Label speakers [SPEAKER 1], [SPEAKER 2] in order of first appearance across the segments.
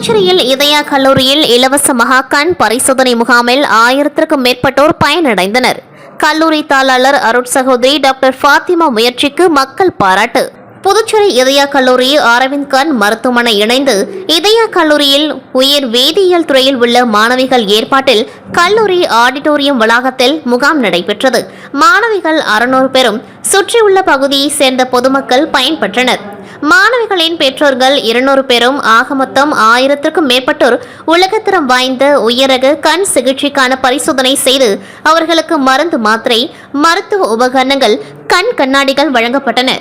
[SPEAKER 1] புதுச்சேரியில் இதயா கல்லூரியில் இலவச மகா பரிசோதனை முகாமில் ஆயிரத்திற்கும் மேற்பட்டோர் பயனடைந்தனர். கல்லூரி தாளாளர் அருட் சகோதரி டாக்டர் ஃபாத்திமா முயற்சிக்கு மக்கள் பாராட்டு. புதுச்சேரி இதயா கல்லூரி அரவிந்த் கண் மருத்துவமனை இணைந்து இதயா கல்லூரியில் உயர் வேதியியல் துறையில் உள்ள மாணவிகள் ஏற்பாட்டில் கல்லூரி ஆடிட்டோரியம் வளாகத்தில் முகாம் நடைபெற்றது. மாணவிகள் அறுநூறு பேரும் சுற்றியுள்ள பகுதியைச் சேர்ந்த பொதுமக்கள் பயன்பெற்றனர். மாணவிகளின் பெற்றோர்கள் இருநூறு பேரும் ஆக மொத்தம் ஆயிரத்திற்கும் மேற்பட்டோர் உலகத்தரம் வாய்ந்த உயரக கண் சிகிச்சைக்கான பரிசோதனை செய்து அவர்களுக்கு மருந்து மாத்திரை மருத்துவ உபகரணங்கள் கண் கண்ணாடிகள் வழங்கப்பட்டன.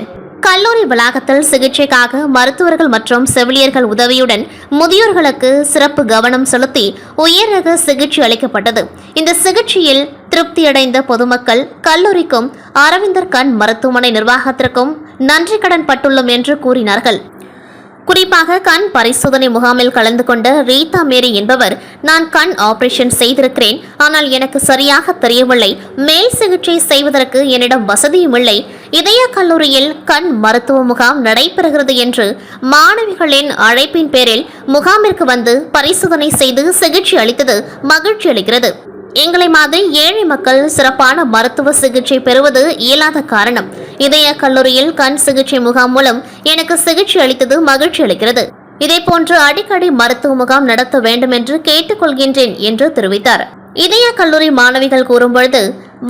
[SPEAKER 1] கல்லூரி வளாகத்தில் சிகிச்சைக்காக மருத்துவர்கள் மற்றும் செவிலியர்கள் உதவியுடன் முதியோர்களுக்கு சிறப்பு கவனம் செலுத்தி உயர்ரக சிகிச்சை அளிக்கப்பட்டது. இந்த சிகிச்சையில் திருப்தியடைந்த பொதுமக்கள் கல்லூரிக்கும் அரவிந்தர் கண் மருத்துவமனை நிர்வாகத்திற்கும் நன்றி கடன் பட்டுள்ளோம் என்று கூறினார்கள். குறிப்பாக கண் பரிசோதனை முகாமில் கலந்து கொண்ட ரீதா மேரி என்பவர் நான் கண் ஆபரேஷன் செய்திருக்கிறேன் ஆனால் எனக்கு சரியாக தெரியவில்லை. மேல் சிகிச்சை செய்வதற்கு என்னிடம் வசதியும் இல்லை. இதய கல்லூரியில் கண் மருத்துவ முகாம் நடைபெறுகிறது என்று மாணவிகளின் அழைப்பின் பேரில் முகாமிற்கு வந்து பரிசோதனை செய்து சிகிச்சை அளித்தது மகிழ்ச்சி அளிக்கிறது. எங்களை மாதிரி ஏழை மக்கள் சிறப்பான மருத்துவ சிகிச்சை பெறுவது இயலாத காரணம். இதய கல்லூரியில் கண் சிகிச்சை முகாம் மூலம் எனக்கு சிகிச்சை அளித்தது மகிழ்ச்சி அளிக்கிறது. இதேபோன்று அடிக்கடி மருத்துவ முகாம் நடத்த வேண்டும் என்று கேட்டுக்கொள்கின்றேன் என்று தெரிவித்தார். இதய கல்லூரி மாணவிகள் கூறும்பொழுது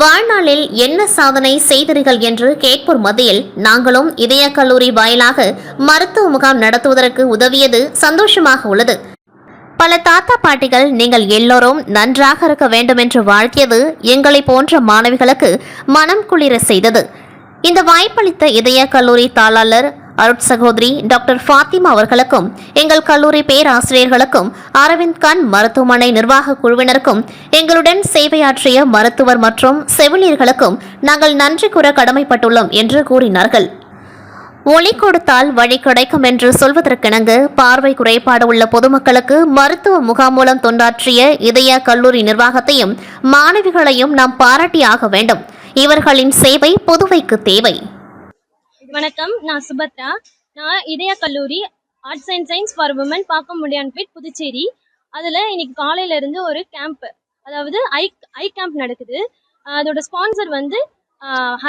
[SPEAKER 1] வாழ்நாளில் என்ன சாதனை செய்தீர்கள்? என்று கேட்போர் மத்தியில் நாங்களும் இதய கல்லூரி வாயிலாக மருத்துவ முகாம் நடத்துவதற்கு உதவியது சந்தோஷமாக உள்ளது. பல தாத்தா பாட்டிகள் நீங்கள் எல்லோரும் நன்றாக இருக்க வேண்டும் என்று வாழ்த்தியது எங்களை போன்ற மாணவிகளுக்கு மனம் குளிர செய்தது. இந்த வாய்ப்பளித்த இதய கல்லூரி தாளாளர் அருட் சகோதரி டாக்டர் ஃபாத்திமா அவர்களுக்கும் எங்கள் கல்லூரி பேராசிரியர்களுக்கும் அரவிந்த் கண் மருத்துவமனை நிர்வாக குழுவினருக்கும் எங்களுடன் சேவையாற்றிய மருத்துவர் மற்றும் செவிலியர்களுக்கும் நாங்கள் நன்றி கூற கடமைப்பட்டுள்ளோம் என்று கூறினார்கள். ஒளி கொடுத்தால் வழி கிடைக்கும் என்று சொல்வதற்கிணங்கு பார்வை குறைபாடு உள்ள பொதுமக்களுக்கு மருத்துவ முகாம் மூலம் தொண்டாற்றிய இதய கல்லூரி நிர்வாகத்தையும் மாணவிகளையும் நாம் பாராட்டியாக வேண்டும். இவர்களின் சேவை புதுவைக்கு தேவை.
[SPEAKER 2] வணக்கம் நான் சுபத்ரா. நான் இதய கல்லூரி arts and science for women பார்க்க முடியான்பேட் புதுச்சேரி. அதில் இன்னைக்கு காலையில இருந்து ஒரு கேம்ப் அதாவது ஐ ஐ கேம்ப் நடக்குது. அதோட ஸ்பான்சர் வந்து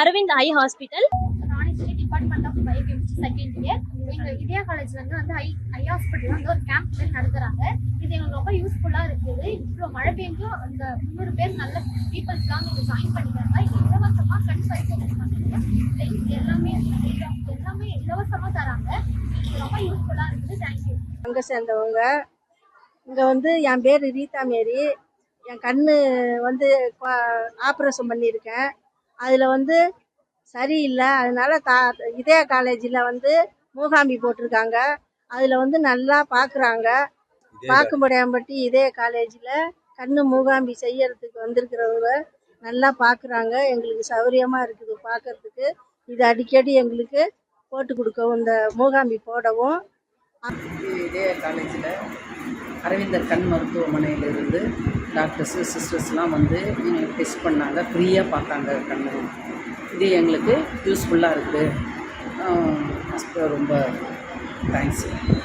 [SPEAKER 2] Aravind eye hospital
[SPEAKER 3] department of biochemistry second year எங்க இதயா காலேஜ்ல வந்து ஐ ஐ ஹாஸ்பிட்டல் வந்து ஒரு கேம்ப் மாதிரி நடத்துறாங்க. இது எங்களுக்கு ரொம்ப யூஸ்ஃபுல்லா இருக்குது. இவ்வளோ மழை பெஞ்சும் அந்த முந்நூறு பேர் நல்ல பீப்புள்ஸ்லாம் இங்க ஜாயின் பண்ணிக்கிறாங்க
[SPEAKER 4] அங்கே சேர்ந்தவங்க. இங்கே வந்து என் பேர் ரீதா மேரி. என் கண்ணு வந்து ஆப்ரேஷன் பண்ணியிருக்கேன். அதில் வந்து சரியில்லை. அதனால தா இதய காலேஜில் வந்து மூகாம்பி போட்டிருக்காங்க. அதில் வந்து நல்லா பார்க்குறாங்க பார்க்கும்படியாம்பட்டி இதய காலேஜில் கண்ணு மூகாம்பி செய்யறதுக்கு வந்திருக்கிறவங்க. நல்லா பார்க்குறாங்க எங்களுக்கு சௌகரியமாக இருக்குது பார்க்கறதுக்கு இது அடிக்கடி எங்களுக்கு போட்டு கொடுக்கவும் இந்த மூகாம்பி போடவும்.
[SPEAKER 5] இதே காலேஜில் அரவிந்தர் கண் மருத்துவமனையிலிருந்து டாக்டர்ஸு சிஸ்டர்ஸ்லாம் வந்து டெஸ்ட் பண்ணாங்க. ஃப்ரீயாக பார்த்தாங்க கண்ணு இது எங்களுக்கு யூஸ்ஃபுல்லாக இருக்குது. ரொம்ப தேங்க்ஸ்